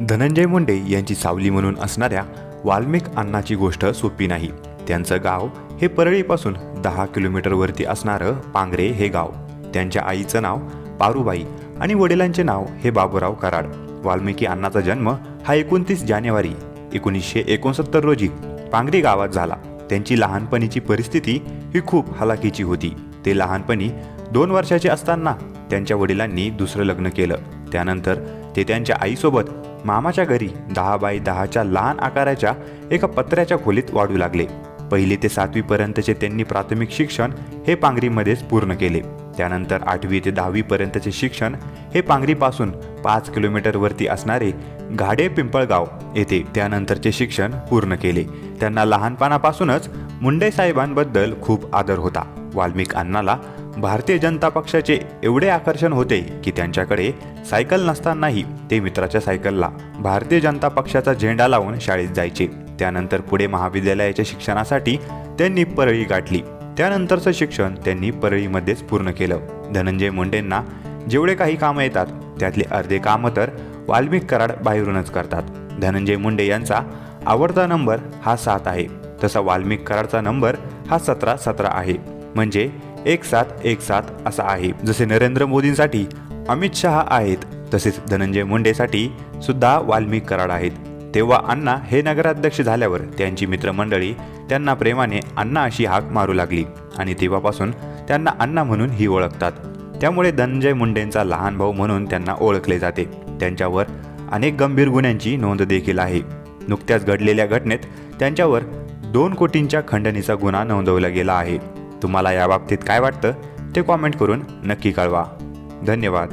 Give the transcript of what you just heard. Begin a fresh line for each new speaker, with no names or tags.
धनंजय मुंडे यांची सावली म्हणून असणाऱ्या वाल्मिक अण्णाची गोष्ट सोपी नाही. त्यांचं गाव हे परळीपासून दहा किलोमीटरवरती असणारं पांगरे हे गाव. त्यांच्या आईचं नाव पारुबाई आणि वडिलांचे नाव हे बाबूराव कराड. वाल्मिकी अण्णाचा जन्म हा एकोणतीस जानेवारी एकोणीसशे एकोणसत्तर रोजी पांगरी गावात झाला. त्यांची लहानपणीची परिस्थिती ही खूप हलाखीची होती. ते लहानपणी दोन वर्षाचे असताना त्यांच्या वडिलांनी दुसरं लग्न केलं. त्यानंतर ते त्यांच्या आईसोबत मामाच्या घरी दहा बाय दहाच्या लहान आकाराच्या एका पत्र्याच्या खोलीत वाढू लागले. पहिली ते सातवीपर्यंतचे त्यांनी प्राथमिक शिक्षण हे पांगरीमध्येच पूर्ण केले. त्यानंतर आठवी ते दहावीपर्यंतचे शिक्षण हे पांगरीपासून पाच किलोमीटरवरती असणारे घाडे पिंपळगाव येथे त्यानंतरचे शिक्षण पूर्ण केले. त्यांना लहानपणापासूनच मुंडे साहेबांबद्दल खूप आदर होता. वाल्मिक अण्णाला भारतीय जनता पक्षाचे एवढे आकर्षण होते की त्यांच्याकडे सायकल नसतानाही ते मित्राच्या सायकलला भारतीय जनता पक्षाचा झेंडा लावून शाळेत जायचे. त्यानंतर पुढे महाविद्यालयाच्या शिक्षणासाठी त्यांनी परळी गाठली. त्यानंतरचं शिक्षण त्यांनी परळीमध्येच पूर्ण केलं. धनंजय मुंडेंना जेवढे काही कामं येतात त्यातले अर्धे कामं तर वाल्मिक कराड बाहेरूनच करतात. धनंजय मुंडे यांचा आवडता नंबर हा सात आहे. तसा वाल्मिक कराडचा नंबर हा सतरा सतरा आहे. म्हणजे एक सात एक सात असा आहे. जसे नरेंद्र मोदींसाठी अमित शहा आहेत तसेच धनंजय मुंडेसाठी सुद्धा वाल्मिक कराड आहेत. तेव्हा अण्णा हे नगराध्यक्ष झाल्यावर त्यांची मित्रमंडळी त्यांना प्रेमाने अण्णा अशी हाक मारू लागली आणि तेव्हापासून त्यांना अण्णा म्हणून ही ओळखतात. त्यामुळे धनंजय मुंडेंचा लहान भाऊ म्हणून त्यांना ओळखले जाते. त्यांच्यावर अनेक गंभीर गुन्ह्यांची नोंद देखील आहे. नुकत्याच घडलेल्या घटनेत त्यांच्यावर दोन कोटींच्या खंडणीचा गुन्हा नोंदवला गेला आहे. तुम्हाला याबाबतीत काय वाटतं ते कॉमेंट करून नक्की कळवा. धन्यवाद.